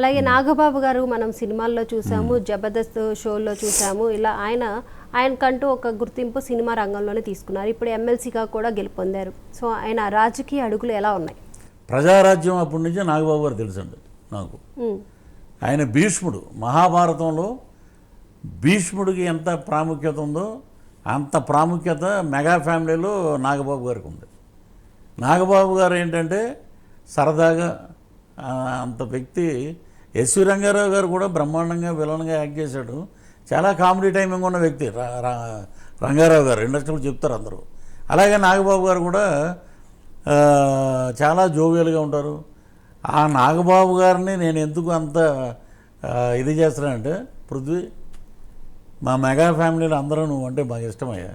అలాగే నాగబాబు గారు మనం సినిమాల్లో చూసాము జబర్దస్త్ షోల్లో చూసాము. ఇలా ఆయన ఆయనకంటూ ఒక గుర్తింపు సినిమా రంగంలోనే తీసుకున్నారు. ఇప్పుడు ఎమ్మెల్సీగా కూడా గెలుపొందారు. సో ఆయన రాజకీయ అడుగులు ఎలా ఉన్నాయి? ప్రజారాజ్యం అప్పటి నుంచే నాగబాబు గారు తెలుసండి నాకు. ఆయన భీష్ముడు. మహాభారతంలో భీష్ముడికి ఎంత ప్రాముఖ్యత ఉందో అంత ప్రాముఖ్యత మెగా ఫ్యామిలీలో నాగబాబు గారికి ఉంది. నాగబాబు గారు ఏంటంటే సరదాగా అంత వ్యక్తి ఎస్వి రంగారావు గారు కూడా బ్రహ్మాండంగా విలన్గా యాక్ట్ చేశాడు. చాలా కామెడీ టైమింగ్ ఉన్న వ్యక్తి రా- రా- రంగారావు గారు. ఇండస్ట్రీలో చెప్తారు అందరూ. అలాగే నాగబాబు గారు కూడా చాలా జోవియల్గా ఉంటారు. ఆ నాగబాబు గారిని నేను ఎందుకు అంత ఇది చేస్తున్నానంటే పృథ్వీ మా మెగా ఫ్యామిలీలో అందరూ నువ్వు అంటే మాకు ఇష్టమయ్యా.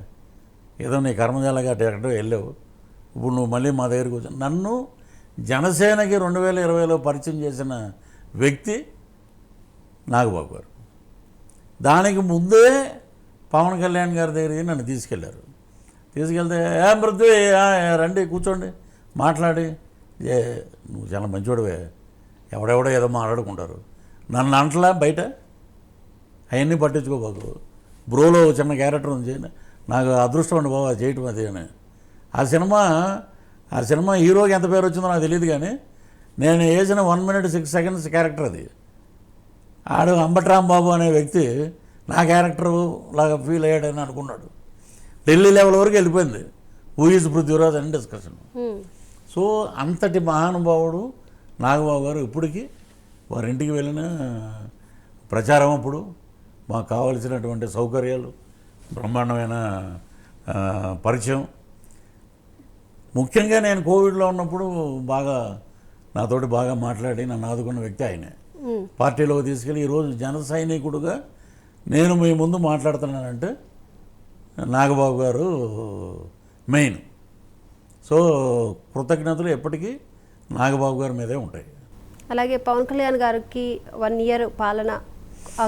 ఏదో నీ కర్మజాలగా అటు ఎక్కడో వెళ్ళావు. ఇప్పుడు నువ్వు మళ్ళీ మా దగ్గరికి వచ్చావు. నన్ను జనసేనకి రెండు వేల ఇరవైలో పరిచయం చేసిన వ్యక్తి నాగబాబు గారు. దానికి ముందే పవన్ కళ్యాణ్ గారి దగ్గరికి నన్ను తీసుకెళ్ళారు. తీసుకెళ్తే ఏ మృతి రండి కూర్చోండి మాట్లాడి. ఏ నువ్వు చాలా మంచివాడివే ఎవడెవడో ఏదో మాట్లాడుకుంటారు. నన్ను అంటలా బయట. అవన్నీ పట్టించుకోబాకు బ్రోలో చిన్న క్యారెక్టర్ ఉంది నాకు అదృష్టం అండి బాబా చేయటం అది అని. ఆ సినిమా ఆ సినిమా హీరోకి ఎంత పేరు వచ్చిందో నాకు తెలియదు కానీ నేను వేసిన one minute six seconds character అది. ఆడు అంబట్రామ్ బాబు అనే వ్యక్తి నా క్యారెక్టర్ లాగా ఫీల్ అయ్యాడని అనుకున్నాడు. ఢిల్లీ లెవెల్ వరకు వెళ్ళిపోయింది. హూ ఈజ్ పృథ్వీరాజ్ అని డిస్కషన్ ఉమ్, సో అంతటి మహానుభావుడు నాగబాబు గారు ఇప్పటికీ వారి ఇంటికి వెళ్ళిన ప్రచారం అప్పుడు మాకు కావలసినటువంటి సౌకర్యాలు బ్రహ్మాండమైన పరిచయం. ముఖ్యంగా నేను కోవిడ్లో ఉన్నప్పుడు బాగా నాతోటి బాగా మాట్లాడి నన్ను ఆదుకున్న వ్యక్తి ఆయనే. ఉమ్, పార్టీలోకి తీసుకెళ్ళి ఈరోజు జన సైనికుడుగా నేను మీ ముందు మాట్లాడుతున్నానంటే నాగబాబు గారు మెయిన్. సో కృతజ్ఞతలు ఎప్పటికీ నాగబాబు గారి మీదే ఉంటాయి. అలాగే పవన్ కళ్యాణ్ గారికి వన్ ఇయర్ పాలన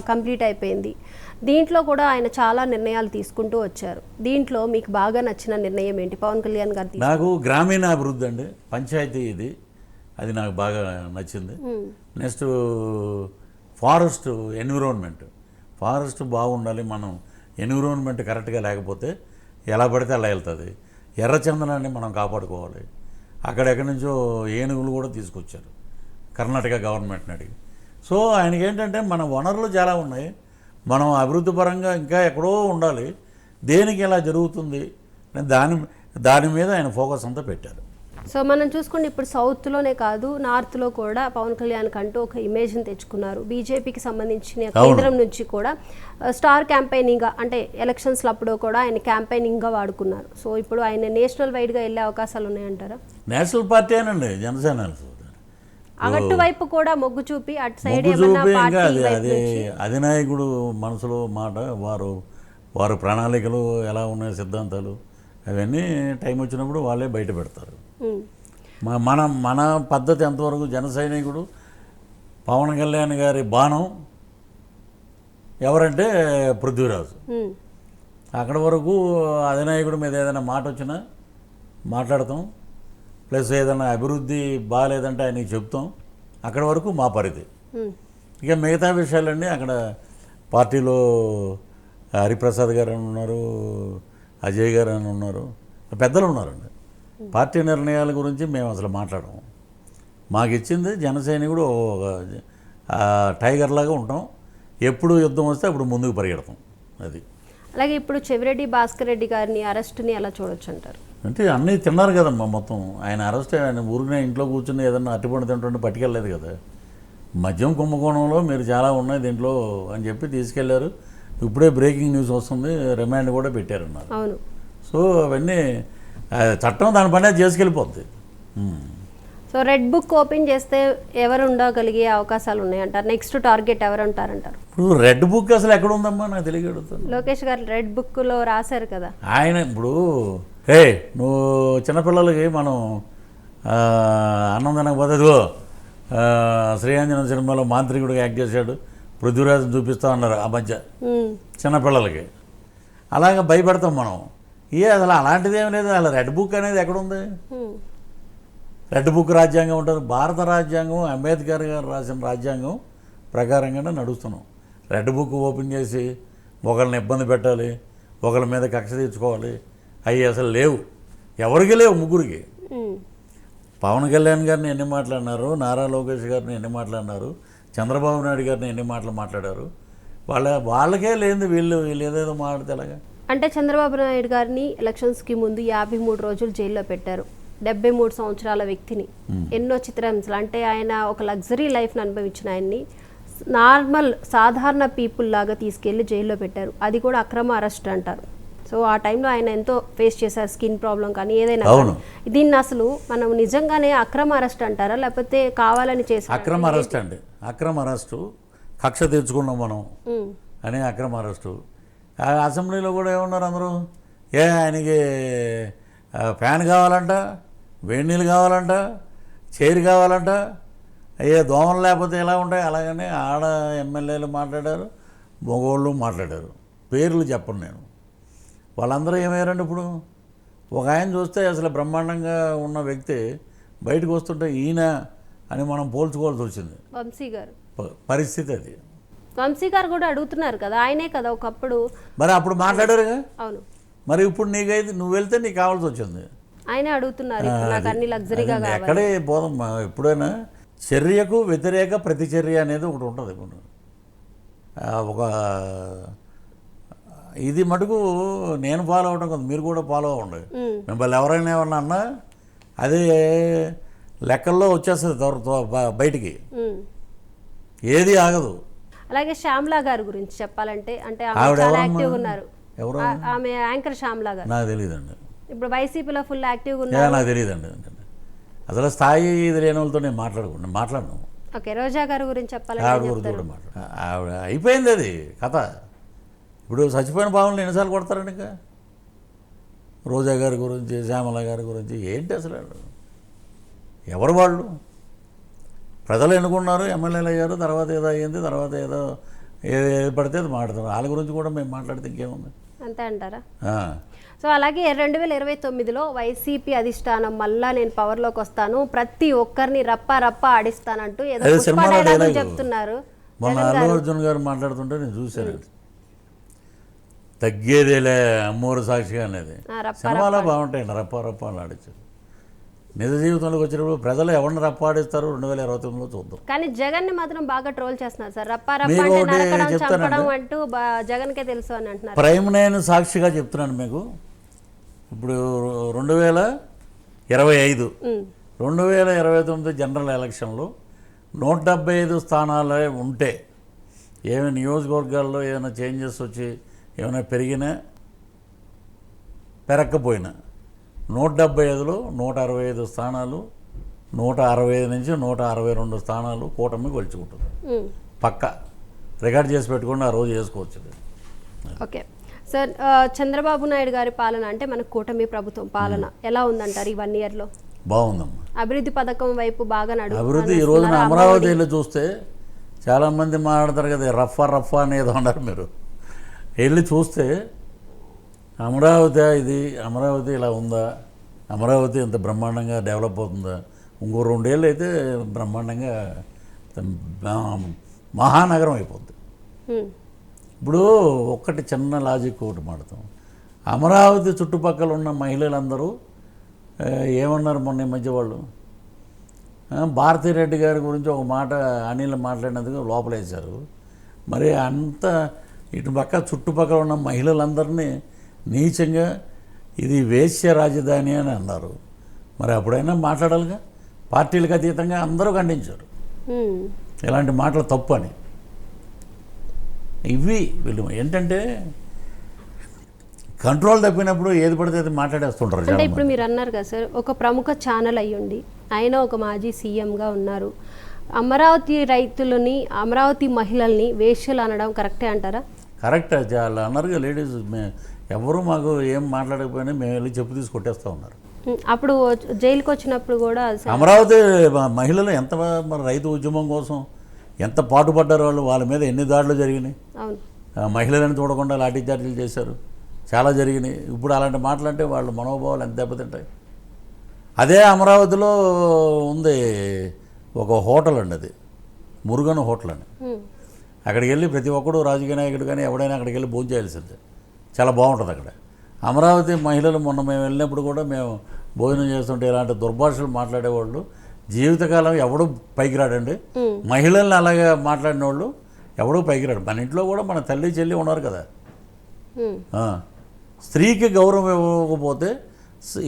కంప్లీట్ అయిపోయింది. దీంట్లో కూడా ఆయన చాలా నిర్ణయాలు తీసుకుంటూ వచ్చారు. దీంట్లో మీకు బాగా నచ్చిన నిర్ణయం ఏంటి? పవన్ కళ్యాణ్ గారు నాకు గ్రామీణ అభివృద్ధి అండి పంచాయతీ ఇది. అది నాకు బాగా నచ్చింది. Next forest environment. ఫారెస్ట్ బాగుండాలి మనం. ఎన్విరాన్మెంట్ కరెక్ట్గా లేకపోతే ఎలా పడితే అలా వెళ్తుంది. ఎర్రచందనాన్ని మనం కాపాడుకోవాలి. అక్కడెక్కడి నుంచో ఏనుగులు కూడా తీసుకొచ్చారు. కర్ణాటక గవర్నమెంట్ని అడిగి. సో ఆయనకి ఏంటంటే మన వనరులు చాలా ఉన్నాయి. మనం అభివృద్ధి పరంగా ఇంకా ఎక్కడో ఉండాలి. దేనికి ఇలా జరుగుతుంది? దాని దాని మీద ఆయన ఫోకస్ అంతా పెట్టారు. సో మనం చూసుకుంటే ఇప్పుడు సౌత్లోనే కాదు నార్త్లో కూడా పవన్ కళ్యాణ్ కంటూ ఒక ఇమేజ్ని తెచ్చుకున్నారు. బీజేపీకి సంబంధించిన కేంద్రం నుంచి కూడా స్టార్ క్యాంపెయినింగ్గా అంటే ఎలక్షన్స్లో అప్పుడు కూడా ఆయన క్యాంపెయినింగ్గా వాడుకున్నారు. సో ఇప్పుడు ఆయన నేషనల్ వైడ్గా వెళ్ళే అవకాశాలు ఉన్నాయంటారా? నేషనల్ పార్టీ అనండి జనసేన అటు వైపు కూడా మొగ్గు చూపి అటు సైడ్ అది అధినాయకుడు మనసులో మాట వారు వారు ప్రణాళికలు ఎలా ఉన్నాయి సిద్ధాంతాలు అవన్నీ టైం వచ్చినప్పుడు వాళ్ళే బయట పెడతారు. మన మన పద్ధతి ఎంతవరకు జన సైనికుడు పవన్ కళ్యాణ్ గారి బాణం ఎవరంటే పృథ్వీరాజు. అక్కడ వరకు అధినాయకుడి మీద ఏదైనా మాట వచ్చినా మాట్లాడతాం. ప్లస్ ఏదైనా అభివృద్ధి బాగాలేదంటే ఆయనకి చెప్తాం. అక్కడ వరకు మా పరిధి. ఇక మిగతా విషయాలన్నీ అక్కడ పార్టీలో హరిప్రసాద్ గారు అని ఉన్నారు అజయ్ గారు అని ఉన్నారు పెద్దలు ఉన్నారండి. పార్టీ నిర్ణయాల గురించి మేము అసలు మాట్లాడము. మాకు ఇచ్చింది జనసైనికుడు టైగర్ లాగా ఉంటాం. ఎప్పుడు యుద్ధం వస్తే అప్పుడు ముందుకు పరిగెడతాం. అది. అలాగే ఇప్పుడు చెవిరెడ్డి భాస్కర్ రెడ్డి గారిని అరెస్ట్ని ఎలా చూడొచ్చు అంటారు అంటే అన్నీ తిన్నారు కదమ్మా మొత్తం. ఆయన అరెస్ట్ ఆయన ఊరినే ఇంట్లో కూర్చుని ఏదన్నా అట్టిపండు తింటుంటే పట్టుకెళ్ళలేదు కదా. మద్యం కుంభకోణంలో మీరు చాలా ఉన్నాయి దీంట్లో అని చెప్పి తీసుకెళ్ళారు. ఇప్పుడే బ్రేకింగ్ న్యూస్ వస్తుంది. రిమాండ్ కూడా పెట్టారన్నారు. అవును. సో అవన్నీ చట్టం దాని పని చేసుకెళ్ళిపోద్ది. సో రెడ్ బుక్ ఓపెన్ చేస్తే ఎవరు ఉండగలిగే అవకాశాలు ఉన్నాయంటారు? నెక్స్ట్ టార్గెట్ ఎవరు ఉంటారంటారు ఇప్పుడు రెడ్ బుక్ అసలు ఎక్కడ ఉందమ్మా నాకు తెలియగడుగుతాను లోకేష్ గారు రెడ్ బుక్లో రాశారు కదా? ఆయన ఇప్పుడు హే నువ్వు చిన్నపిల్లలకి మనం ఆ, అన్నం తినకపోతే శ్రీయాంజనం సినిమాలో మాంత్రికుడిగా యాక్ట్ చేశాడు. పృథ్వీరాజు చూపిస్తా ఉన్నారు ఆ మధ్య. ఉమ్, చిన్నపిల్లలకి. అలాగ భయపెడతాం మనం. ఏ అసలు అలాంటిది ఏం లేదు. అలా రెడ్ బుక్ అనేది ఎక్కడుంది? రెడ్ బుక్ రాజ్యాంగం ఉంటుంది భారత రాజ్యాంగం అంబేద్కర్ గారు రాసిన రాజ్యాంగం ప్రకారంగానే నడుస్తున్నాం. రెడ్ బుక్ ఓపెన్ చేసి ఒకళ్ళని ఇబ్బంది పెట్టాలి ఒకళ్ళ మీద కక్ష తీర్చుకోవాలి. అవి అసలు లేవు. ఎవరికి లేవు? ముగ్గురికి. పవన్ కళ్యాణ్ గారిని ఎన్ని మాట్లాడినారు? నారా లోకేష్ గారిని ఎన్ని మాట్లాడినారు? చంద్రబాబు నాయుడు గారిని ఎన్ని మాటలు మాట్లాడారు? వాళ్ళ వాళ్ళకే లేదు వీళ్ళు వీళ్ళు ఏదేదో మాట్లాడితే ఎలాగా? అంటే చంద్రబాబు నాయుడు గారిని ఎలక్షన్స్కి ముందు యాభై మూడు రోజులు జైల్లో పెట్టారు. డెబ్బై మూడు సంవత్సరాల వ్యక్తిని. ఎన్నో చిత్రహింసలు. అంటే ఆయన ఒక లగ్జరీ లైఫ్ని అనుభవించిన ఆయన్ని నార్మల్ సాధారణ పీపుల్ లాగా తీసుకెళ్ళి జైల్లో పెట్టారు. అది కూడా అక్రమ అరెస్ట్ అంటారు. సో ఆ టైంలో ఆయన ఎంతో ఫేస్ చేశారు. స్కిన్ ప్రాబ్లం కానీ ఏదైనా. దీన్ని అసలు మనం నిజంగానే అక్రమ అరెస్ట్ అంటారా? లేకపోతే కావాలని చేసి అక్రమ అరెస్ట్ అండి. అక్రమ అరెస్టు కక్ష తెచ్చుకున్నాం మనం. అని అక్రమ అరెస్టు అసెంబ్లీలో కూడా ఏమన్నారు అందరూ? ఏ ఆయనకి ఫ్యాన్ కావాలంట వేడి నీళ్ళు కావాలంట చైర్ కావాలంట అయ్యే దోమలు లేకపోతే ఎలా ఉంటాయి? అలాగనే ఆడ ఎమ్మెల్యేలు మాట్లాడారు మగవాళ్ళు మాట్లాడారు. పేర్లు చెప్పను నేను. వాళ్ళందరూ ఏమయ్యారండి ఇప్పుడు? ఒక ఆయన చూస్తే అసలు బ్రహ్మాండంగా ఉన్న వ్యక్తి బయటకు వస్తుంటే ఈయన అని మనం పోల్చుకోవాల్సి వచ్చింది. పరిస్థితి అది. వంశీ గారు కూడా అడుగుతున్నారు కదా ఆయనే కదా ఒకప్పుడు. మరి అప్పుడు మాట్లాడారుగా అవును. మరి ఇప్పుడు నీకైతే నువ్వు వెళ్తే నీకు కావాల్సి వచ్చింది. ఆయనే అడుగుతున్నారు నాకు అన్ని లగ్జరీగా ఎక్కడే పోదాం ఎప్పుడైనా చర్యకు వ్యతిరేక ప్రతిచర్య అనేది ఒకటి ఉంటుంది ఇప్పుడు. ఒక ఇది మటుకు నేను ఫాలో అవడం కాదు మీరు కూడా ఫాలో అవ్వండి. మిమ్మల్ని ఎవరైనా ఏమన్నా అన్నా అది లెక్కల్లో వచ్చేస్తుంది బయటికి. ఏది ఆగదు. అలాగే శ్యామ్లా గారి గురించి చెప్పాలంటే అంటే ఆమె ఆవిడ చాలా? యాక్టివ్గా ఉన్నారు. ఎవరు? ఆమె యాంకర్ శ్యామ్లా గారు. నాకు తెలియదండి ఇప్పుడు వైసీపీలో ఫుల్ యాక్టివ్గా ఉన్నారు. నాకు తెలియదండి అసలు స్థాయి ఇది లేని వాళ్ళతో నేను మాట్లాడకుండా మాట్లాడను. ఓకే రోజా గారి గురించి చెప్పాలంటే ఆవిడ గురించి కూడా మాట్లాడు. ఆవిడ అయిపోయింది అది కథ. ఇప్పుడు చచ్చిపోయిన భావనలు ఎన్నిసార్లు కొడతారండి ఇంకా? రోజా గారి గురించి శ్యామల గారి గురించి ఏంటి అసలు? ఎవరు వాళ్ళు? ప్రజలు ఎన్నుకున్నారు ఎమ్మెల్యేలు అయ్యారు తర్వాత ఏదో అయ్యింది తర్వాత ఏదో ఏది ఏది పడితే అది మాట్లాడతారు. వాళ్ళ గురించి కూడా మేము మాట్లాడితే ఇంకేముంది? అంతే అంటారా. సో అలాగే రెండు వేల ఇరవై తొమ్మిదిలో వైసీపీ అధిష్టానం మళ్ళా నేను పవర్లోకి వస్తాను ప్రతి ఒక్కరిని రప్ప రప్ప ఆడిస్తానంటూ ఏదో. చెప్తున్నారు. మొన్న అల్లు అర్జున్ గారు మాట్లాడుతుంటే నేను చూశాను తగ్గేదేలే అమ్మోరు సాక్షిగా అనేది. సినిమాలో బాగుంటాయండి రప్ప రప్ప అని ఆడించారు నిజ జీవితంలోకి వచ్చినప్పుడు ప్రజలు ఎవరిని రప్పాడిస్తారో రెండు వేల ఇరవై తొమ్మిదిలో చూద్దాం. కానీ జగన్ని మాత్రం బాగా ట్రోల్ చేస్తున్నారు సార్. రప్ప రప్ప మీకు అంటే బా- జగన్కే తెలుసు అని అంటున్నారు. ప్రైమ్ నేను సాక్షిగా చెప్తున్నాను మీకు. ఇప్పుడు రెండు వేల ఇరవై ఐదు రెండు వేల ఇరవై తొమ్మిది జనరల్ ఎలక్షన్లో నూట డెబ్బై ఐదు స్థానాలే ఉంటే ఏమైనా నియోజకవర్గాల్లో ఏమైనా చేంజెస్ వచ్చి ఏమైనా పెరిగినా పెరక్కపోయినా నూట డెబ్బై ఐదులో నూట అరవై ఐదు స్థానాలు నూట అరవై ఐదు నుంచి నూట అరవై రెండు స్థానాలు కూటమి గెలుచుకుంటుంది. పక్క. రికార్డ్ చేసి పెట్టుకుని ఆ రోజు చేసుకోవచ్చు. ఓకే. సార్ చంద్రబాబు నాయుడు గారి పాలన అంటే మన కూటమి ప్రభుత్వం పాలన ఎలా ఉందంటారు ఈ వన్ ఇయర్లో బాగుందమ్మా. అభివృద్ధి పథకం వైపు బాగా నడు అభివృద్ధి ఈ రోజున అమరావతి వెళ్ళి చూస్తే చాలామంది మాట్లాడతారు కదా రఫా రఫా అనేది అన్నారు మీరు. వెళ్ళి చూస్తే అమరావతి ఇది అమరావతి ఇలా ఉందా? అమరావతి ఇంత బ్రహ్మాండంగా డెవలప్ అవుతుందా? ఇంకో రెండేళ్ళు అయితే బ్రహ్మాండంగా మహానగరం అయిపోద్ది. ఇప్పుడు ఒక్కటి చిన్న లాజిక్ ఒకటి మాడతాం అమరావతి చుట్టుపక్కల ఉన్న మహిళలందరూ ఏమన్నారు మొన్న ఈ మధ్య వాళ్ళు? భారతిరెడ్డి గారి గురించి ఒక మాట అనిల్ మాట్లాడినందుకు లోపలేశారు. మరి అంత ఇటు పక్క చుట్టుపక్కల ఉన్న మహిళలందరినీ నీచంగా ఇది వేశ్య రాజధాని అని అన్నారు. మరి అప్పుడైనా మాట్లాడాలిగా? పార్టీలకు అతీతంగా అందరూ ఖండించారు. ఇలాంటి మాటలు తప్పు అని. ఇవి వీళ్ళు ఏంటంటే కంట్రోల్ తప్పినప్పుడు ఏది పడితే అది మాట్లాడేస్తుంటారు అంటే ఇప్పుడు మీరు అన్నారు కదా సార్ ఒక ప్రముఖ ఛానల్ అయ్యుండి ఆయన ఒక మాజీ సీఎంగా ఉన్నారు. అమరావతి రైతులని అమరావతి మహిళల్ని వేశ్యలు అనడం కరెక్టే అంటారా? కరెక్ట్ చాలా అన్నారుగా లేడీస్ ఎవరు మాకు ఏం మాట్లాడకపోయినా మేము వెళ్ళి చెప్పు తీసి కొట్టేస్తూ ఉన్నారు. అప్పుడు జైలుకి వచ్చినప్పుడు కూడా అమరావతి మహిళలు ఎంత మరి రైతు ఉద్యమం కోసం ఎంత పాటుపడ్డారు వాళ్ళు వాళ్ళ మీద ఎన్ని దాడులు జరిగినాయి? మహిళలను చూడకుండా లాఠీచార్జీలు చేశారు. చాలా జరిగినాయి. ఇప్పుడు అలాంటి మాటలు అంటే వాళ్ళ మనోభావాలు ఎంత దెబ్బతింటాయి? అదే అమరావతిలో ఉంది ఒక హోటల్ అండి అది. మురుగన్ హోటల్ అని. అక్కడికి వెళ్ళి ప్రతి ఒక్కడు రాజకీయ నాయకుడు కానీ ఎవడైనా అక్కడికి వెళ్ళి భోజనం చేయాల్సిందే. చాలా బాగుంటుంది అక్కడ. అమరావతి మహిళలు మొన్న మేము వెళ్ళినప్పుడు కూడా మేము భోజనం చేస్తుంటే ఇలాంటి దుర్భాషలు మాట్లాడేవాళ్ళు. జీవితకాలం ఎవడు పైకి రాడండి. మహిళల్ని అలాగే మాట్లాడిన వాళ్ళు ఎవడూ పైకి రాడు. మన ఇంట్లో కూడా మన తల్లి చెల్లి ఉన్నారు కదా. స్త్రీకి గౌరవం ఇవ్వకపోతే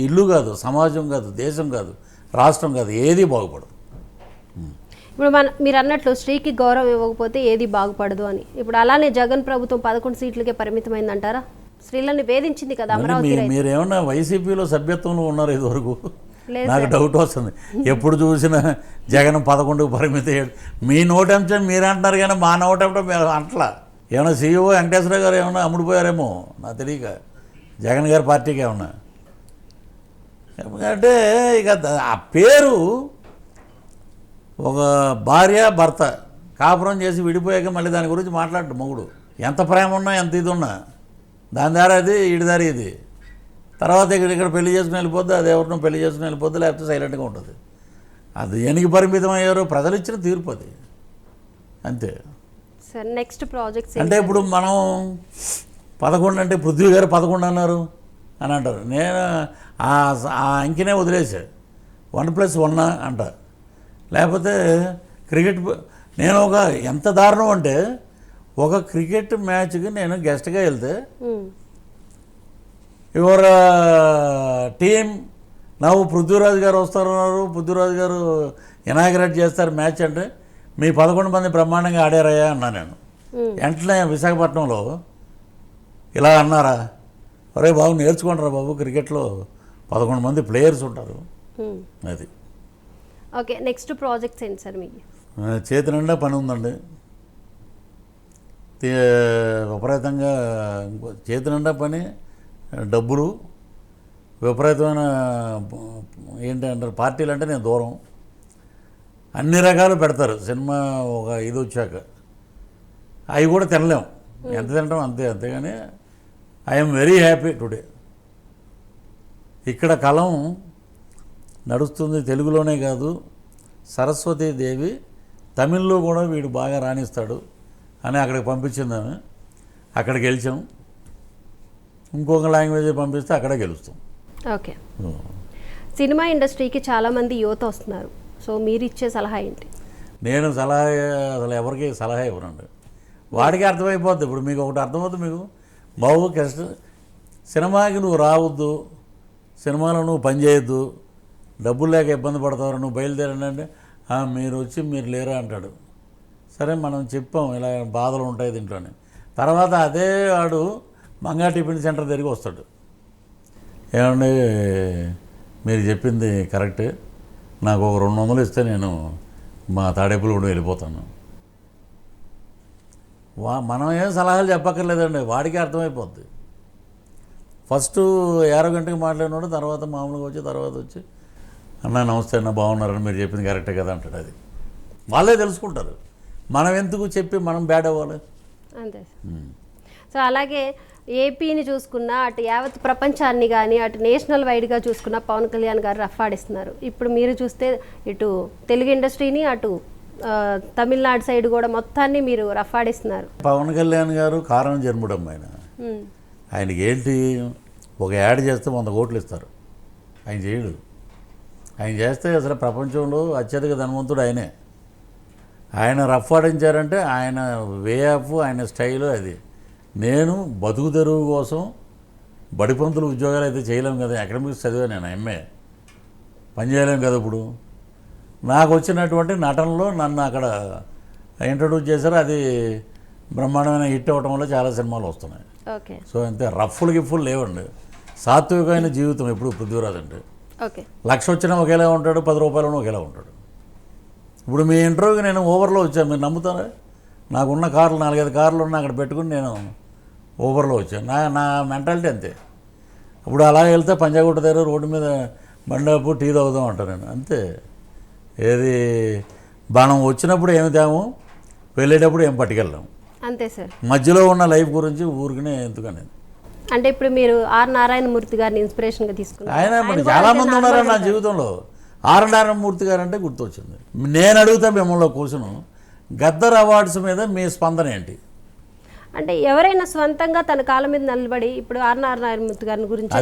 ఇల్లు కాదు సమాజం కాదు దేశం కాదు రాష్ట్రం కాదు ఏది బాగుపడదు. ఇప్పుడు మన మీరు అన్నట్లు స్త్రీకి గౌరవం ఇవ్వకపోతే ఏది బాగుపడదు అని. ఇప్పుడు అలానే జగన్ ప్రభుత్వం పదకొండు సీట్లకే పరిమితమైందంటారా? స్త్రీలను వేధించింది కదా మళ్ళీ అమరావతి మీ- రైతు మీరేమన్నా వైసీపీలో సభ్యత్వంలో ఉన్నారు ఇదివరకు? నాకు డౌట్ వస్తుంది. ఎప్పుడు చూసినా జగన్ పదకొండుకు పరిమితి మీ నోటంశం మీరు అంటున్నారు కానీ మా నోటంటే మీరు అంటలా. ఏమైనా సీఈఓ వెంకటేశ్వర గారు ఏమైనా అమ్ముడిపోయారేమో? నాకు తెలియక. జగన్ గారి పార్టీకి ఏమన్నా? ఎందుకంటే ఇక ఆ పేరు ఒక భార్య భర్త కాపురం చేసి విడిపోయాక మళ్ళీ దాని గురించి మాట్లాడు మొగుడు. ఎంత ప్రేమ ఉన్నా ఎంత ఇది ఉన్నా. దాని దారి అది ఈడి దారి ఇది. తర్వాత ఇక్కడ ఇక్కడ పెళ్ళి చేసుకుని వెళ్ళిపోద్ది అది ఎవరినో పెళ్ళి చేసుకుని వెళ్ళిపోద్ది లేకపోతే సైలెంట్గా ఉంటుంది. అది ఎనికి పరిమితం అయ్యారో? ప్రజలు ఇచ్చిన తీర్పు అది. అంతే. సార్ నెక్స్ట్ ప్రాజెక్ట్స్ అంటే ఇప్పుడు మనం పదకొండు అంటే పృథ్వీ గారు పదకొండు అన్నారు అని అంటారు. నేను ఆ ఆ అంకినే వదిలేసా. వన్ ప్లస్ వన్ అంట. లేకపోతే క్రికెట్ నేను ఒక ఎంత దారుణం అంటే ఒక క్రికెట్ మ్యాచ్కి నేను గెస్ట్గా వెళ్తే యువర్ టీం నవ్వు పృథ్వీరాజు గారు వస్తున్నారు పృథ్వీరాజు గారు ఇనాగ్రేట్ చేస్తారు మ్యాచ్ అంటే మీ పదకొండు మంది బ్రహ్మాండంగా ఆడారయ్యా అన్నా నేను. వెంటనే విశాఖపట్నంలో ఇలా అన్నారా? ఒరే బాబు నేర్చుకుంటారా బాబు క్రికెట్లో పదకొండు మంది ప్లేయర్స్ ఉంటారు. అది. ఓకే నెక్స్ట్ ప్రాజెక్ట్స్ ఏంటి సార్ మీకు చేతి నిండా పని ఉందండి. విపరీతంగా చేతి నిండా పని డబ్బులు విపరీతమైన ఏంటి అంటారు పార్టీలు అంటే నేను దూరం. అన్ని రకాలు పెడతారు సినిమా ఒక ఇది వచ్చాక. అవి కూడా తినలేం. ఎంత తింటాం అంతే అంతేగాని ఐఎమ్ వెరీ హ్యాపీ టుడే. ఇక్కడ కలం నడుస్తుంది తెలుగులోనే కాదు. సరస్వతీ దేవి తమిళ్ళో కూడా వీడు బాగా రాణిస్తాడు అని అక్కడికి పంపించింది ఆమె. అక్కడ గెలిచాం. ఇంకొక లాంగ్వేజ్ పంపిస్తే అక్కడే గెలుస్తాం. ఓకే. సినిమా ఇండస్ట్రీకి చాలామంది యువత వస్తున్నారు. సో మీరు ఇచ్చే సలహా ఏంటి? నేను సలహా అసలు ఎవరికి సలహా ఇవ్వనండి. వాడికి అర్థమైపోద్ది. ఇప్పుడు మీకు ఒకటి అర్థమవుతుంది మీకు. బాబు కష్ట సినిమాకి నువ్వు రావద్దు. సినిమాలో నువ్వు పని చేయొద్దు డబ్బులు లేక ఇబ్బంది పడతావు నువ్వు బయలుదేరండి మీరు వచ్చి మీరు లేరా అంటాడు. సరే మనం చెప్పాం ఇలా బాధలు ఉంటాయి దీంట్లోనే. తర్వాత అదే వాడు మంగా టిఫిన్ సెంటర్ తిరిగి వస్తాడు. ఏమండి మీరు చెప్పింది కరెక్ట్. నాకు ఒక రెండు వందలు ఇస్తే నేను మా తాడేపులు కూడా వెళ్ళిపోతాను. వా మనం ఏం సలహాలు చెప్పక్కర్లేదండి వాడికి అర్థమైపోద్ది. ఫస్ట్ ఏరో గంటకి మాట్లాడినాడు తర్వాత మామూలుగా వచ్చి తర్వాత వచ్చి అన్న నమస్తే అన్న బాగున్నారని మీరు చెప్పింది కరెక్టే కదా అంటాడు అది. వాళ్ళే తెలుసుకుంటారు. మనం ఎందుకు చెప్పి మనం బ్యాడ్ అవ్వాలి? అంతే సో అలాగే ఏపీని చూసుకున్న అటు యావత్ ప్రపంచాన్ని కానీ అటు నేషనల్ వైడ్గా చూసుకున్న పవన్ కళ్యాణ్ గారు రఫాడిస్తున్నారు ఇప్పుడు మీరు చూస్తే ఇటు తెలుగు ఇండస్ట్రీని అటు తమిళనాడు సైడ్ కూడా మొత్తాన్ని మీరు రఫాడిస్తున్నారు పవన్ కళ్యాణ్ గారు కారణం జన్ముడమ్మ ఆయన. ఆయనకి ఏంటి? ఒక యాడ్ చేస్తే వంద కోట్లు ఇస్తారు. ఆయన చేయడు ఆయన చేస్తే అసలు ప్రపంచంలో అత్యధిక ధనవంతుడు ఆయనే. ఆయన రఫ్ ఆడించారంటే ఆయన వే ఆఫ్ ఆయన స్టైల్ అది. నేను బతుకు తెరువు కోసం బడిపంతులు ఉద్యోగాలు అయితే చేయలేం కదా. అకాడమిక్స్ చదివాను నేను ఎంఏ. పని చేయలేం కదా ఇప్పుడు. నాకు వచ్చినటువంటి నటనలో నన్ను అక్కడ ఇంట్రడ్యూస్ చేశారు. అది బ్రహ్మాండమైన హిట్ అవ్వటం వల్ల చాలా సినిమాలు వస్తున్నాయి. ఓకే. సో అంతే. రఫ్ఫులు గిఫ్ఫులు లేవండి. సాత్వికమైన జీవితం ఎప్పుడు పృథ్వీరాజ్ అంటే. లక్ష వచ్చినా ఒకేలా ఉంటాడు పది రూపాయలను ఒకేలా ఉంటాడు. ఇప్పుడు మీ ఇంటర్వ్యూకి నేను ఓవర్లో వచ్చాను మీరు నమ్ముతారా? నాకున్న కార్లు నాలుగైదు కార్లు ఉన్న అక్కడ పెట్టుకుని నేను ఓవర్లో వచ్చాను నా నా మెంటాలిటీ అంతే. ఇప్పుడు అలా వెళ్తే పంజాగుట్ట దగ్గర రోడ్డు మీద బండాపు టీ తాగుదాం అంటాను నేను. అంతే. ఏది మనం వచ్చినప్పుడు ఏమి తేము? వెళ్ళేటప్పుడు ఏం పట్టుకెళ్ళాం అంతే సార్. మధ్యలో ఉన్న లైఫ్ గురించి ఊరికనే ఎందుకని అంటే ఇప్పుడు మీరు ఆర్ నారాయణమూర్తి గారిని ఇన్స్పిరేషన్గా తీసుకున్నారు. ఆయన మరి చాలా మంది ఉన్నారు నా జీవితంలో. ఆర్ నారాయణమూర్తి గారు అంటే గుర్తొచ్చింది. నేను అడుగుతా మిమ్మల్ని కూర్చును. గద్దర్ అవార్డ్స్ మీద మీ స్పందన ఏంటి? అంటే ఎవరైనా స్వంతంగా తన కాళ్ళ మీద నిలబడి ఇప్పుడు ఆర్ నారాయణమూర్తి గారి గురించి.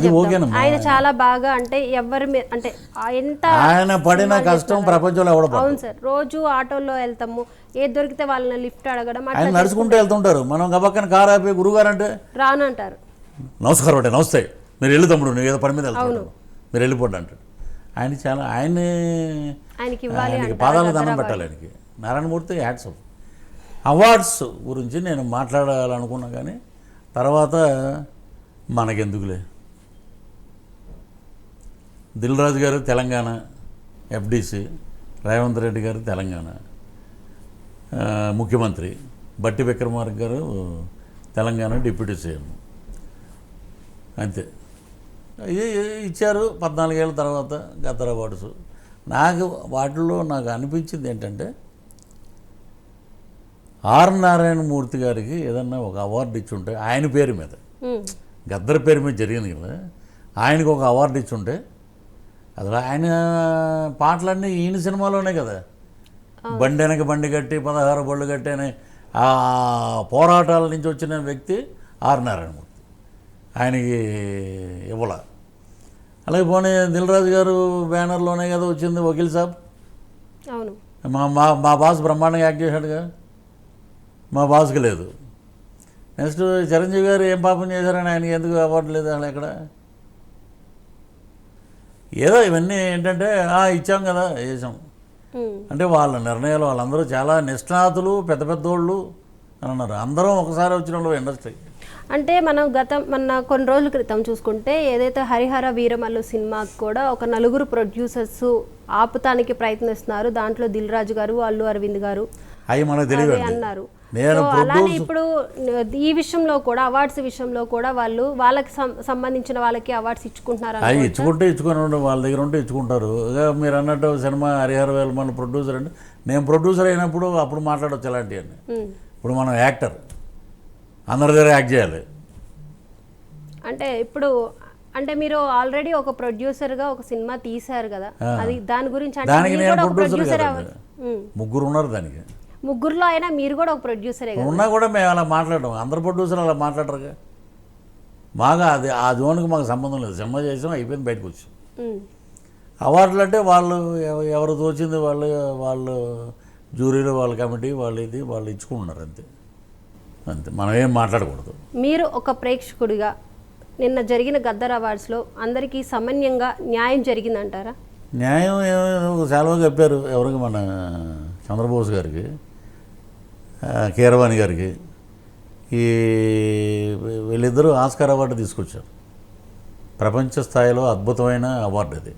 ఆయన చాలా బాగా అంటే ఎవరి మీద అంటే ఆ ఎంత ఆయన పడిన కష్టం ప్రపంచంలో అవును సార్. రోజు ఆటోలో వెళ్తాము. ఏది దొరికితే వాళ్ళని లిఫ్ట్ అడగడం ఆయన నడుచుకుంటూ వెళ్తుంటారు. మనం గబక్కన కారు ఆపి గురుగారు అంటే? రానంటారు నమస్కారం అంటే నమస్తే. మీరు వెళ్ళి తమ్ముడు నువ్వు ఏదో పని మీద వెళ్తున్నాడు మీరు వెళ్ళిపోండి అంటాడు. ఆయన చాలా ఆయన్ని ఆయనకి పాదాలు అవార్డు. పెట్టాలి ఆయనకి. Narayanamurthy hats off. అవార్డ్స్ గురించి నేను మాట్లాడాలనుకున్నా కానీ తర్వాత మనకెందుకులే? దిల్ రాజు గారు తెలంగాణ ఎఫ్డిసి రేవంత్ రెడ్డి గారు తెలంగాణ ముఖ్యమంత్రి బట్టి విక్రమార్క గారు తెలంగాణ డిప్యూటీ సీఎం. అంతే. ఇచ్చారు పద్నాలుగేళ్ళ తర్వాత గద్దర్ అవార్డ్స్. నాకు వాటిల్లో నాకు అనిపించింది ఏంటంటే ఆర్ నారాయణమూర్తి గారికి ఏదన్నా ఒక అవార్డు ఇచ్చుంటే ఆయన పేరు మీద. గద్దర్ పేరు మీద జరిగింది కదా. ఆయనకు ఒక అవార్డు ఇచ్చుంటే అసలు ఆయన పాటలన్నీ ఈయన సినిమాలోనే కదా. బండి వెనక బండి కట్టి పదహారు బళ్ళు కట్టి అని ఆ పోరాటాల నుంచి వచ్చిన వ్యక్తి ఆర్ నారాయణమూర్తి ఆయనకి ఇవ్వాల. అలాగే పోనీ దిల్రాజు గారు బ్యానర్లోనే కదా వచ్చింది వకీల్ సాబ్? అవును. మా మా మా బాస్ బ్రహ్మాండంగా యాక్ట్ చేశాడుగా మా బాస్కి లేదు. నెక్స్ట్ చిరంజీవి గారు ఏం పాపం చేశారని ఆయనకి ఎందుకు అవార్డు లేదు అసలు ఎక్కడ? ఏదో ఇవన్నీ ఏంటంటే "ఆ, ఇచ్చాం కదా చేసాం. అంటే వాళ్ళ నిర్ణయాలు వాళ్ళందరూ చాలా నిష్ణాతులు పెద్ద పెద్దోళ్ళు అని అన్నారు. అందరం ఒకసారి వచ్చిన వాళ్ళు ఇండస్ట్రీ. అంటే మనం గతం మన కొన్ని రోజుల క్రితం చూసుకుంటే ఏదైతే హరిహర వీరమల్లు సినిమాకి కూడా ఒక నలుగురు ప్రొడ్యూసర్స్ ఆపుతానికి ప్రయత్నిస్తున్నారు. దాంట్లో దిల్ రాజు గారు అల్లు అరవింద్ గారు అన్నారు. నేను అలానే ఇప్పుడు ఈ విషయంలో కూడా అవార్డ్స్ విషయంలో కూడా వాళ్ళు వాళ్ళకి సంబంధించిన వాళ్ళకి అవార్డ్స్ ఇచ్చుకుంటున్నారు అవి ఇచ్చుకుంటే ఇచ్చుకొని ఉండే వాళ్ళ దగ్గర ఉంటే ఇచ్చుకుంటారు. మీరు అన్నట్టు సినిమా హరిహర మన ప్రొడ్యూసర్ అంటే నేను ప్రొడ్యూసర్ అయినప్పుడు అప్పుడు మాట్లాడవచ్చు ఇలాంటివన్నీ. ఇప్పుడు మనం యాక్టర్. అందరి దగ్గర యాక్ట్ చేయాలి. అంటే ఇప్పుడు అంటే మీరు ఆల్రెడీ ఒక ప్రొడ్యూసర్గా ఒక సినిమా తీశారు కదా అది దాని గురించి అంటే దానికి నేను ప్రొడ్యూసర్ ముగ్గురు ఉన్నారు దానికి. ముగ్గురులో అయినా మీరు కూడా ఒక ప్రొడ్యూసరే ఉన్నా కూడా మేము అలా మాట్లాడడం. అందరు ప్రొడ్యూసర్ అలా మాట్లాడరుగా. బాగా అది ఆ జోన్కి మాకు సంబంధం లేదు. సినిమా చేసాం అయిపోయింది బయటకు వచ్చి. అవార్డులు అంటే వాళ్ళు ఎవ- ఎవరు తోచింది వాళ్ళు వాళ్ళు జ్యూరీలో వాళ్ళ కమిటీ వాళ్ళు ఇది వాళ్ళు ఇచ్చుకుంటున్నారు అంతే. అంతే. మనం ఏం మాట్లాడకూడదు. మీరు ఒక ప్రేక్షకుడిగా నిన్న జరిగిన గద్దర్ అవార్డ్స్లో అందరికీ సమన్యంగా న్యాయం జరిగిందంటారా? న్యాయం సెలవు చెప్పారు ఎవరికి? మన చంద్రబోస్ గారికి కీరవాణి గారికి. ఈ వీళ్ళిద్దరూ ఆస్కార్ అవార్డు తీసుకొచ్చారు. ప్రపంచ స్థాయిలో అద్భుతమైన అవార్డు అది.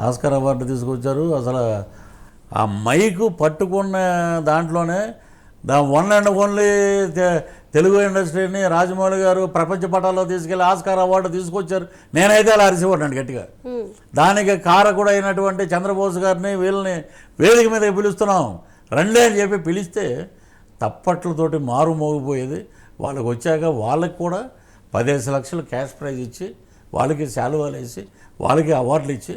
ఆస్కార్ అవార్డు తీసుకొచ్చారు. అసలు ఆ మైకు పట్టుకున్న దాంట్లోనే the one and only Telugu ఇండస్ట్రీని రాజమౌళి గారు ప్రపంచ పటాల్లో తీసుకెళ్ళి ఆస్కార్ అవార్డు తీసుకొచ్చారు. నేనైతే అలా అరిసిపోయాను గట్టిగా. దానికి కారకుడు అయినటువంటి చంద్రబోస్ గారిని వీళ్ళని వేదిక మీద పిలుస్తున్నాం. రండి అని చెప్పి పిలిస్తే తప్పట్లతోటి మారు మోగిపోయేది. వాళ్ళకి వచ్చాక వాళ్ళకి కూడా పదిహేను లక్షలు క్యాష్ ప్రైజ్ ఇచ్చి వాళ్ళకి శాలువాలు వేసి వాళ్ళకి అవార్డులు ఇచ్చి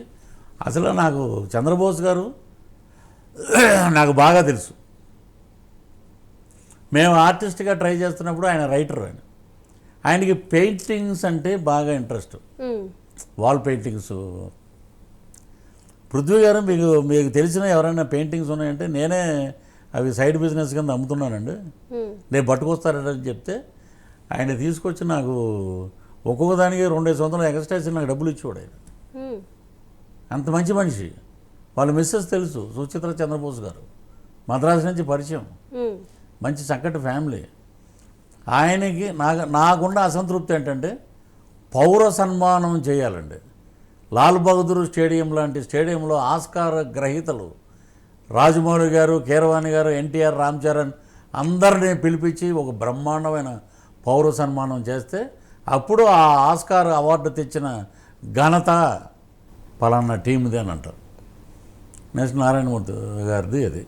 అసలు నాకు చంద్రబోస్ గారు నాకు బాగా తెలుసు. మేము ఆర్టిస్ట్గా ట్రై చేస్తున్నప్పుడు ఆయన రైటర్ ఆయన ఆయనకి పెయింటింగ్స్ అంటే బాగా ఇంట్రెస్ట్. వాల్ పెయింటింగ్స్ పృథ్వీ గారు మీకు మీకు తెలిసిన ఎవరైనా పెయింటింగ్స్ ఉన్నాయంటే నేనే అవి సైడ్ బిజినెస్ కింద అమ్ముతున్నానండి. నేను పట్టుకొస్తారని చెప్తే ఆయన తీసుకొచ్చి నాకు ఒక్కొక్క దానికి రెండేసి వందలు ఎక్స్ట్రా నాకు డబ్బులు ఇచ్చేవాడు ఆయన. అంత మంచి మనిషి వాళ్ళ మిస్సెస్ తెలుసు సుచిత్ర చంద్రబోస్ గారు మద్రాసు నుంచి పరిచయం. మంచి చక్కటి ఫ్యామిలీ. ఆయనకి నాకు నాకున్న అసంతృప్తి ఏంటంటే పౌర సన్మానం చేయాలండి. లాల్ బహదూర్ స్టేడియం లాంటి స్టేడియంలో ఆస్కార గ్రహీతలు రాజమౌళి గారు కీరవాణి గారు ఎన్టీఆర్ రామ్ చరణ్ అందరినీ పిలిపించి ఒక బ్రహ్మాండమైన పౌర సన్మానం చేస్తే అప్పుడు ఆ ఆస్కార్ అవార్డు తెచ్చిన ఘనత పలానా టీందే అని అంటారు నెక్స్ట్ నారాయణమూర్తి గారిది అది.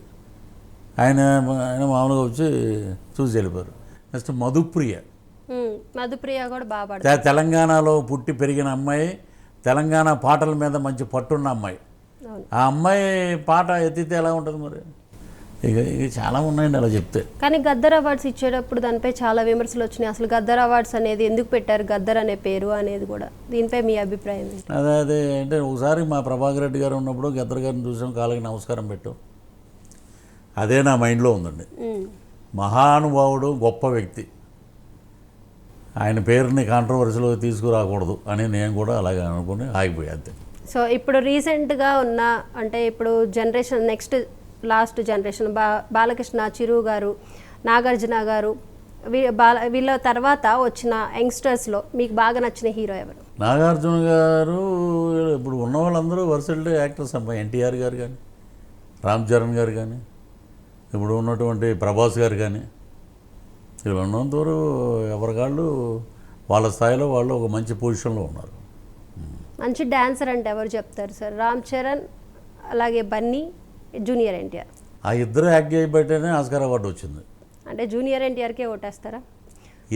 ఆయన ఆయన మామూలుగా వచ్చి చూసి వెళ్ళిపోయారు. నెక్స్ట్ మధుప్రియ. మధుప్రియ కూడా బాగా తెలంగాణలో పుట్టి పెరిగిన అమ్మాయి తెలంగాణ పాటల మీద మంచి పట్టున్న అమ్మాయి. ఆ అమ్మాయి పాట ఎత్తితే ఎలా ఉంటుంది మరి? ఇక ఇక చాలా ఉన్నాయండి అలా చెప్తే. కానీ గద్దర్ అవార్డ్స్ ఇచ్చేటప్పుడు దానిపై చాలా విమర్శలు వచ్చినాయి. అసలు గద్దర్ అవార్డ్స్ అనేది ఎందుకు పెట్టారు? గద్దర్ అనే పేరు అనేది కూడా దీనిపై మీ అభిప్రాయం అదే అదే అంటే ఒకసారి మా ప్రభాకర్ రెడ్డి గారు ఉన్నప్పుడు గద్దర్ గారిని చూసాం కాళ్ళకి నమస్కారం పెట్టాం. అదే నా మైండ్లో ఉందండి. మహానుభావుడు గొప్ప వ్యక్తి. ఆయన పేరుని కాంట్రవర్సీలో తీసుకురాకూడదు అని నేను కూడా అలాగే అనుకుని ఆగిపోయా అంతే. సో ఇప్పుడు రీసెంట్గా ఉన్న అంటే ఇప్పుడు జనరేషన్ నెక్స్ట్ లాస్ట్ జనరేషన్ బా బాలకృష్ణ చిరు గారు నాగార్జున గారు వీ- బాల వీళ్ళ తర్వాత వచ్చిన యంగ్స్టర్స్లో మీకు బాగా నచ్చిన హీరో ఎవరు? నాగార్జున గారు ఇప్పుడు ఉన్న వాళ్ళందరూ వర్సల్డ్ యాక్టర్స్ అమ్మా ఎన్టీఆర్ గారు కానీ రామ్ చరణ్ గారు కానీ ఇప్పుడు ఉన్నటువంటి ప్రభాస్ గారు కానీ వీళ్ళు ఉన్నంతవరకు ఎవరికాళ్ళు వాళ్ళ స్థాయిలో వాళ్ళు ఒక మంచి పొజిషన్లో ఉన్నారు. మంచి డాన్సర్ అంటే ఎవరు చెప్తారు సార్? రామ్ చరణ్ అలాగే బన్నీ జూనియర్ ఎన్టీఆర్. ఆ ఇద్దరు యాక్ట్ చేయబట్టేనే ఆస్కార్ అవార్డు వచ్చింది. అంటే జూనియర్ ఎన్టీఆర్కే ఓటేస్తారా?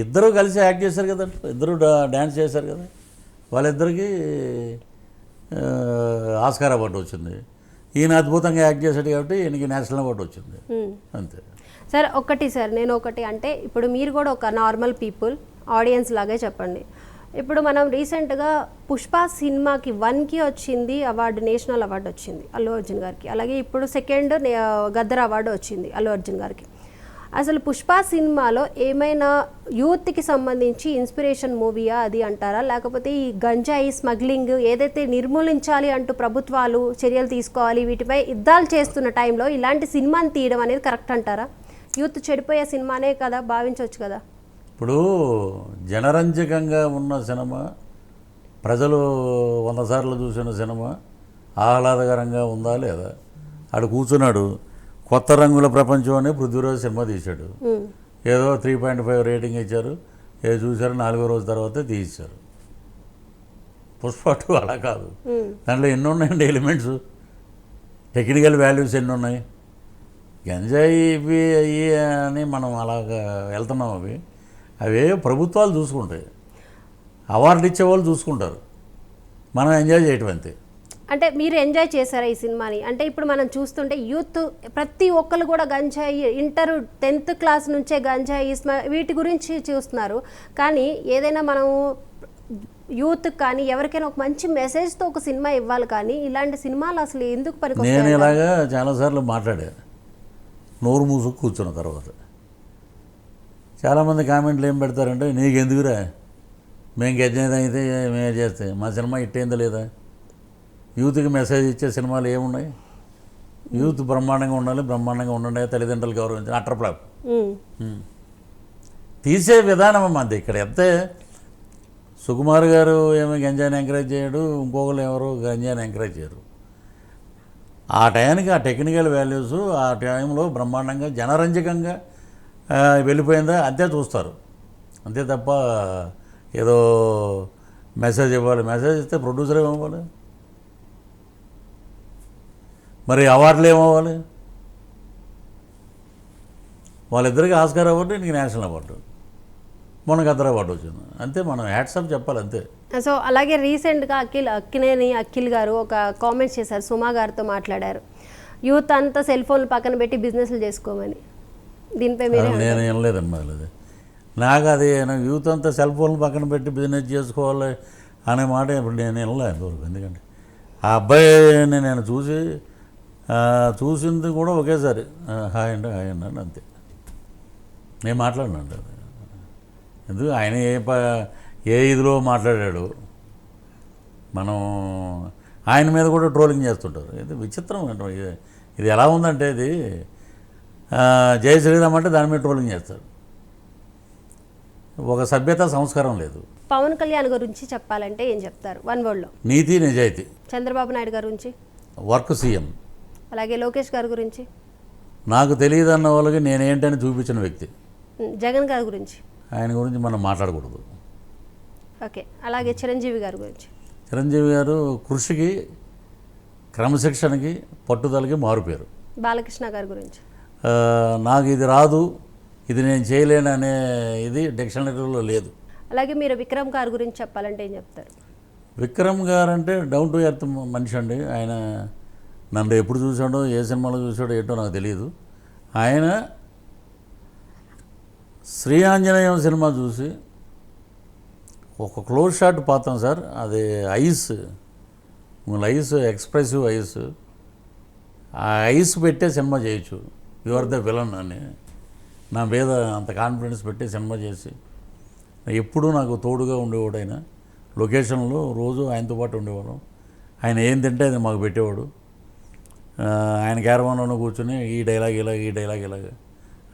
ఇద్దరు కలిసి యాక్ట్ చేశారు కదా ఇద్దరు డ్యాన్స్ చేశారు కదా. వాళ్ళిద్దరికి ఆస్కార్ అవార్డు వచ్చింది. ఈయన అద్భుతంగా యాక్ట్ చేశాడు కాబట్టి ఈయనకి నేషనల్ అవార్డు వచ్చింది. అంతే. సార్ ఒకటి సార్ నేను ఒకటి అంటే ఇప్పుడు మీరు కూడా ఒక నార్మల్ పీపుల్ ఆడియన్స్ లాగే చెప్పండి. ఇప్పుడు మనం రీసెంట్గా పుష్ప సినిమాకి వన్కి వచ్చింది అవార్డు నేషనల్ అవార్డు వచ్చింది అల్లు అర్జున్ గారికి. అలాగే ఇప్పుడు సెకండ్ గద్దర్ అవార్డు వచ్చింది అల్లు అర్జున్ గారికి. అసలు పుష్ప సినిమాలో ఏమైనా యూత్కి సంబంధించి ఇన్స్పిరేషన్ మూవీయా అది అంటారా? లేకపోతే ఈ గంజాయి స్మగ్లింగ్ ఏదైతే నిర్మూలించాలి అంటూ ప్రభుత్వాలు చర్యలు తీసుకోవాలి వీటిపై యుద్ధాలు చేస్తున్న టైంలో ఇలాంటి సినిమాని తీయడం అనేది కరెక్ట్ అంటారా? యూత్ చెడిపోయే సినిమానే కదా భావించవచ్చు కదా. ఇప్పుడు జనరంజకంగా ఉన్న సినిమా ప్రజలు వంద సార్లు చూసిన సినిమా ఆహ్లాదకరంగా ఉందా లేదా? ఆడు కూర్చున్నాడు కొత్త రంగుల ప్రపంచం అని పృథ్వీరాజ్ సినిమా తీశాడు. ఏదో త్రీ పాయింట్ ఫైవ్ రేటింగ్ ఇచ్చారు. ఏ చూశారు నాలుగో రోజు తర్వాత తీశారు. పుష్ప టూ అలా కాదు. దాంట్లో ఎన్ని ఉన్నాయండి ఎలిమెంట్స్. టెక్నికల్ వాల్యూస్ ఎన్ని ఉన్నాయి. గంజాయి ఇవి అయ్యి అని మనం అలాగా వెళ్తున్నాం అవి. అవే ప్రభుత్వాలు చూసుకుంటాయి. అవార్డు ఇచ్చేవాళ్ళు చూసుకుంటారు. మనం ఎంజాయ్ చేయటం అంతే. అంటే మీరు ఎంజాయ్ చేశారా ఈ సినిమాని? అంటే ఇప్పుడు మనం చూస్తుంటే యూత్ ప్రతి ఒక్కరు కూడా గంజాయి ఇంటర్ టెన్త్ క్లాస్ నుంచే గంజాయి వీటి గురించి చూస్తున్నారు. కానీ ఏదైనా మనము యూత్ కానీ ఎవరికైనా ఒక మంచి మెసేజ్తో ఒక సినిమా ఇవ్వాలి కానీ ఇలాంటి సినిమాలు అసలు ఎందుకు నేను పనికొస్తాయి ఇలాగా చాలాసార్లు మాట్లాడా. నోరు మూసుకు కూర్చున్న తర్వాత. చాలామంది కామెంట్లు ఏం పెడతారంటే నీకు ఎందుకురా మేము గెజ్జేది అయితే మేము చేస్తే మా సినిమా ఇట్టేందా లేదా? యూత్కి మెసేజ్ ఇచ్చే సినిమాలు ఏమున్నాయి? యూత్ బ్రహ్మాండంగా ఉండాలి బ్రహ్మాండంగా ఉండండి తల్లిదండ్రులు గౌరవించాలి అటర్ ఫ్లాప్. ఉమ్, తీసే విధానం అన్నది ఇక్కడ. ఎంత సుకుమార్ గారు ఏమో గంజాయిని ఎంకరేజ్ చేయడు ఇంకొకరు ఎవరు గంజాయిని ఎంకరేజ్ చేయరు. ఆ టయానికి ఆ టెక్నికల్ వాల్యూస్ ఆ టైంలో బ్రహ్మాండంగా జనరంజకంగా వెళ్ళిపోయిందా అంతే చూస్తారు. అంతే తప్ప ఏదో మెసేజ్ ఇవ్వాలి మెసేజ్ ఇస్తే ప్రొడ్యూసర్ ఏమవ్వాలి మరి అవార్డులు ఏమవ్వాలి? వాళ్ళిద్దరికి ఆస్కార్ అవార్డు నీకు నేషనల్ అవార్డు. మనకు అద్దరు అవార్డు వచ్చింది. అంతే మనం హ్యాట్సప్ చెప్పాలి అంతే. సో అలాగే రీసెంట్గా అఖిల్ అక్కినేని అఖిల్ గారు ఒక కామెంట్స్ చేశారు సుమా గారితో మాట్లాడారు. యూత్ అంతా సెల్ ఫోన్లు పక్కన పెట్టి బిజినెస్లు చేసుకోమని. దీనిపై మీరే నేను మరి అది నాకు అది యూత్ అంతా సెల్ ఫోన్లు పక్కన పెట్టి బిజినెస్ చేసుకోవాలి అనే మాట ఇప్పుడు నేను వినలే ఇంతవరకు. ఎందుకంటే ఆ అబ్బాయిని నేను చూసి చూసింది కూడా ఒకేసారి. హాయ్ అండి హాయ్ అండి అని అంతే. నేను మాట్లాడినండి ఎందుకు? ఆయన ఏ ప ఏ ఇదిలో మాట్లాడాడు? మనం ఆయన మీద కూడా ట్రోలింగ్ చేస్తుంటారు. ఇది విచిత్రం అంటే. ఇది ఎలా ఉందంటే ఇది ఆ, జై శ్రీరామ్ అంటే దాని మీద ట్రోలింగ్ చేస్తారు. ఒక సభ్యత సంస్కారం లేదు. పవన్ కళ్యాణ్ గురించి చెప్పాలంటే ఏం చెప్తారు? వన్ వర్డ్లో. నీతి నిజాయితీ. చంద్రబాబు నాయుడు గారి గురించి? Work CM. అలాగే లోకేష్ గారి గురించి? నాకు తెలియదన్న వాళ్ళకి నేనేంటని చూపించిన వ్యక్తి. జగన్ గారి గురించి? ఆయన గురించి మనం మాట్లాడకూడదు. ఓకే అలాగే చిరంజీవి గారి గురించి? చిరంజీవి గారు కృషికి క్రమశిక్షణకి పట్టుదలకి మారుపేరు. బాలకృష్ణ గారి గురించి? నాకు ఇది రాదు ఇది నేను చేయలేను అనే ఇది డిక్షనరీలో లేదు. అలాగే మీరు విక్రమ్ గారి గురించి చెప్పాలంటే ఏం చెప్తారు? విక్రమ్ గారు అంటే డౌన్ టు ఎర్త్ మనిషి అండి. ఆయన నన్ను ఎప్పుడు చూసాడో ఏ సినిమాలో చూసాడో ఏంటో నాకు తెలియదు ఆయన శ్రీ ఆంజనేయం సినిమా చూసి ఒక క్లోజ్ షాట్ పాతం సార్ అది ఐస్ ఐస్ ఎక్స్ప్రెసివ్ ఐస్. ఆ ఐస్ పెట్టే సినిమా చేయొచ్చు. యు ఆర్ ద విలన్ అని. నా మీద అంత కాన్ఫిడెన్స్ పెట్టి సినిమా చేసి. ఎప్పుడూ నాకు తోడుగా ఉండేవాడు ఆయన. లొకేషన్లో రోజు ఆయనతో పాటు ఉండేవాడు ఆయన ఏం తింటే అది మాకు పెట్టేవాడు. ఆయన క్యారవాన్లోనే కూర్చొని ఈ డైలాగ్ ఇలాగ ఈ డైలాగ్ ఇలాగ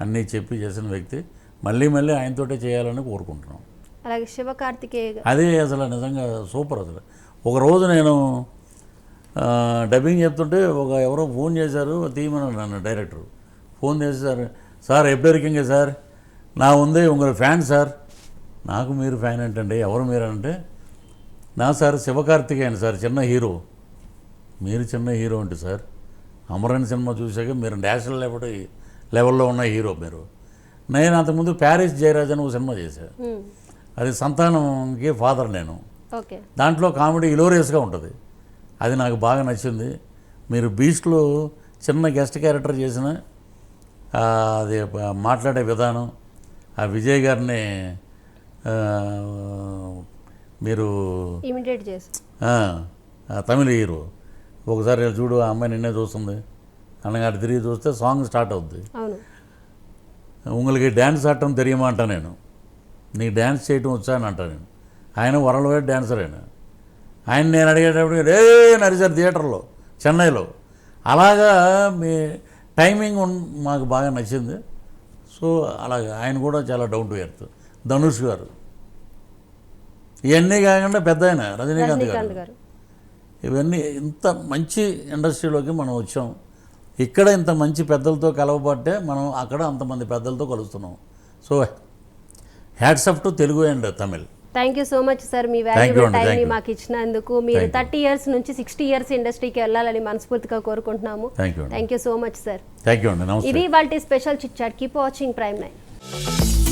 అన్నీ చెప్పి చేసిన వ్యక్తి. మళ్ళీ మళ్ళీ ఆయనతోటే చేయాలని కోరుకుంటున్నాం. అలాగే శివకార్తికేయ అదే అసలు నిజంగా సూపర్ అసలు. ఒక రోజు నేను డబ్బింగ్ చెప్తుంటే ఒక ఎవరో ఫోన్ చేశారు తీయమని నన్ను డైరెక్టర్. ఫోన్ చేశారు సార్ ఎప్పుడు ఎరికింగే సార్? నా ఉంది ఉంగరు ఫ్యాన్ సార్. నాకు మీరు ఫ్యాన్ ఏంటండి? ఎవరు మీరు? అంటే నా సార్ శివకార్తికేయన్ సార్ చిన్న హీరో. మీరు చిన్న హీరో అంటే సార్? అమరన్ సినిమా చూశాక మీరు నేషనల్ లెవెల్ లెవెల్లో ఉన్న హీరో మీరు. నేను అంతకుముందు ప్యారిస్ జయరాజ్ అని ఒక సినిమా చేశాను. అది సంతానంకి ఫాదర్ నేను. దాంట్లో కామెడీ ఇలోరియస్గా ఉంటుంది. అది నాకు బాగా నచ్చింది. మీరు బీచ్లో చిన్న గెస్ట్ క్యారెక్టర్ చేసిన అది మాట్లాడే విధానం ఆ విజయ్ గారిని మీరు తమిళ హీరో. ఒకసారి చూడు ఆ అమ్మాయి నిన్నే చూస్తుంది. అనగా అటు తిరిగి చూస్తే సాంగ్ స్టార్ట్ అవుద్ది. ఉంగలకి డ్యాన్స్ ఆడటం తెలియమా అంటా నేను. నీకు డ్యాన్స్ చేయటం వచ్చా అని అంటా నేను. ఆయన వరల్డ్ వైడ్ డ్యాన్సర్ ఆయన. ఆయన నేను అడిగేటప్పుడు రే నరిసారు థియేటర్లో చెన్నైలో. అలాగా మీ టైమింగ్ మాకు బాగా నచ్చింది. సో అలాగే ఆయన కూడా చాలా డౌన్ టు ఎర్త్ ధనుష్ గారు. ఇవన్నీ కాకుండా పెద్ద ఆయన రజనీకాంత్ గారు. ఇవన్నీ ఇంత మంచి ఇండస్ట్రీలోకి మనం వచ్చాం. ఇక్కడ ఇంత మంచి పెద్దలతో కలవబట్టే మనం అక్కడ అంతమంది పెద్దలతో కలుస్తున్నాం. So hats up to Telugu and Tamil. Thank you so much sir me valuable time. మాకు ఇచ్చినందుకు మీరు. థర్టీ ఇయర్స్ నుంచి సిక్స్టీ ఇయర్స్ ఇండస్ట్రీకి వెళ్ళాలని మనస్ఫూర్తిగా కోరుకుంటున్నాము. Thank you so much sir ఇది వాళ్ళ special chit chat keep watching prime nine